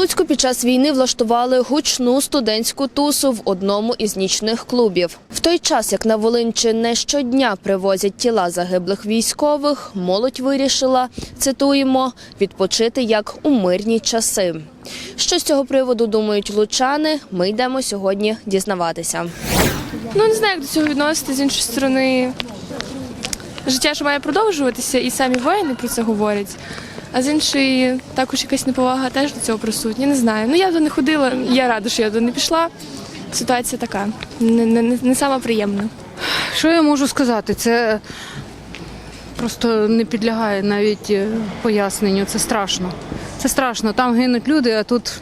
Луцьку під час війни влаштували гучну студентську тусу в одному із нічних клубів. В той час, як на Волинчі не щодня привозять тіла загиблих військових, молодь вирішила, цитуємо, відпочити як у мирні часи. Що з цього приводу думають лучани, ми йдемо сьогодні дізнаватися. Ну не знаю, як до цього відносити з іншої сторони. Життя ж має продовжуватися, і самі воїни про це говорять. А з іншої також якась неповага теж до цього присутня. Не знаю. Ну я до не ходила, я рада, що я до не пішла. Ситуація така, не, не, не, сама приємна. Що я можу сказати? Це просто не підлягає навіть е, поясненню. Це страшно. Це страшно. Там гинуть люди, а тут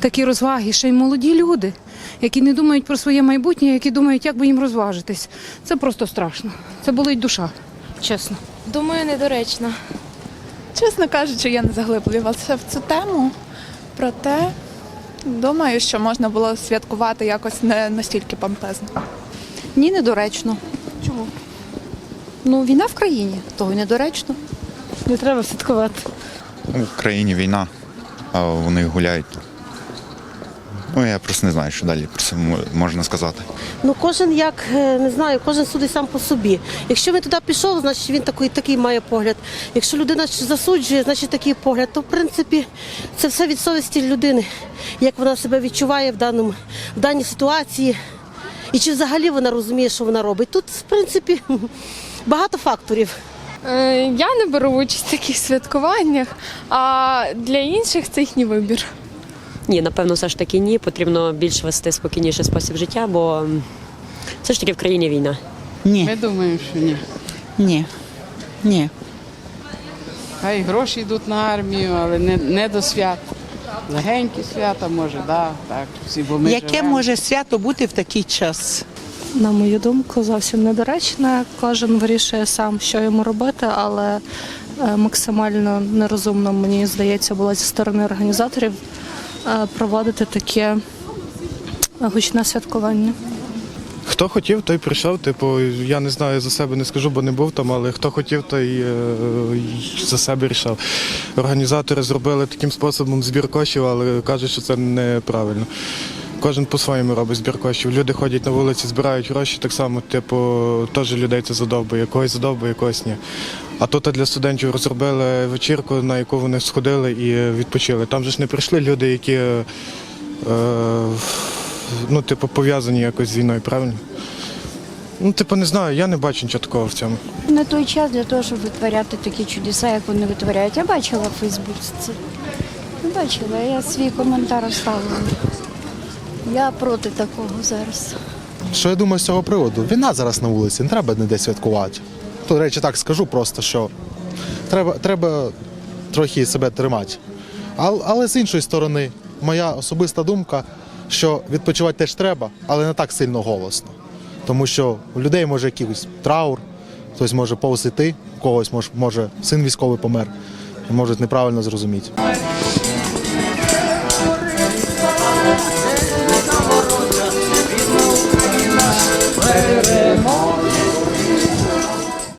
такі розваги, ще й молоді люди, які не думають про своє майбутнє, які думають, як би їм розважитись. Це просто страшно. Це болить душа, чесно. Думаю, недоречно. Чесно кажучи, я не заглиблювалася в цю тему. Проте думаю, що можна було святкувати якось не настільки помпезно. Ні, недоречно. Чому? Ну, війна в країні, того й недоречно. Не треба святкувати. В країні війна, а вони гуляють. Ну, я просто не знаю, що далі про це можна сказати. Ну кожен як е, не знаю, кожен судить сам по собі. Якщо він туди пішов, значить він такий такий має погляд. Якщо людина засуджує, значить такий погляд. То в принципі це все від совісті людини, як вона себе відчуває в даному в даній ситуації, і чи взагалі вона розуміє, що вона робить. Тут, в принципі, багато факторів. Е, я не беру участь в таких святкуваннях, а для інших це їхній вибір. Ні, напевно, все ж таки ні. Потрібно більш вести спокійніший спосіб життя, бо все ж таки в країні війна. Ні, Ми думаємо, що ні. ні, ні. Хай гроші йдуть на армію, але не, не до свят. Легенькі свята, може, да, так. Всі, бо ми Яке може свято бути в такий час? На мою думку, зовсім недоречне. Кожен вирішує сам, що йому робити, але е, максимально нерозумно, мені здається, було зі сторони організаторів проводити таке гучне святкування. Хто хотів, той прийшов. Типу, я не знаю за себе не скажу, бо не був там, але хто хотів, той е, за себе рішав. Організатори зробили таким способом збір коштів, але кажуть, що це неправильно. Кожен по-своєму робить збір коштів. Люди ходять на вулиці, збирають гроші, так само, типу, теж людей це задовбує. Когось задовбує, когось ні. А тут для студентів розробили вечірку, на яку вони сходили і відпочили. Там же ж не прийшли люди, які. Е, ну, типу, пов'язані якось з війною, правильно? Ну, типу, не знаю, я не бачу нічого такого в цьому. Не той час для того, щоб витворяти такі чудеса, як вони витворяють. Я бачила в Фейсбуці це. Бачила, я свій коментар оставила. Я проти такого зараз. Що я думаю з цього приводу? Війна зараз на вулиці, не треба ніде святкувати. До речі, так скажу просто, що треба, треба трохи себе тримати. Але, але з іншої сторони, моя особиста думка, що відпочивати теж треба, але не так сильно голосно. Тому що у людей може якийсь траур, хтось може повз іти, у когось може, може син військовий помер, можуть неправильно зрозуміти.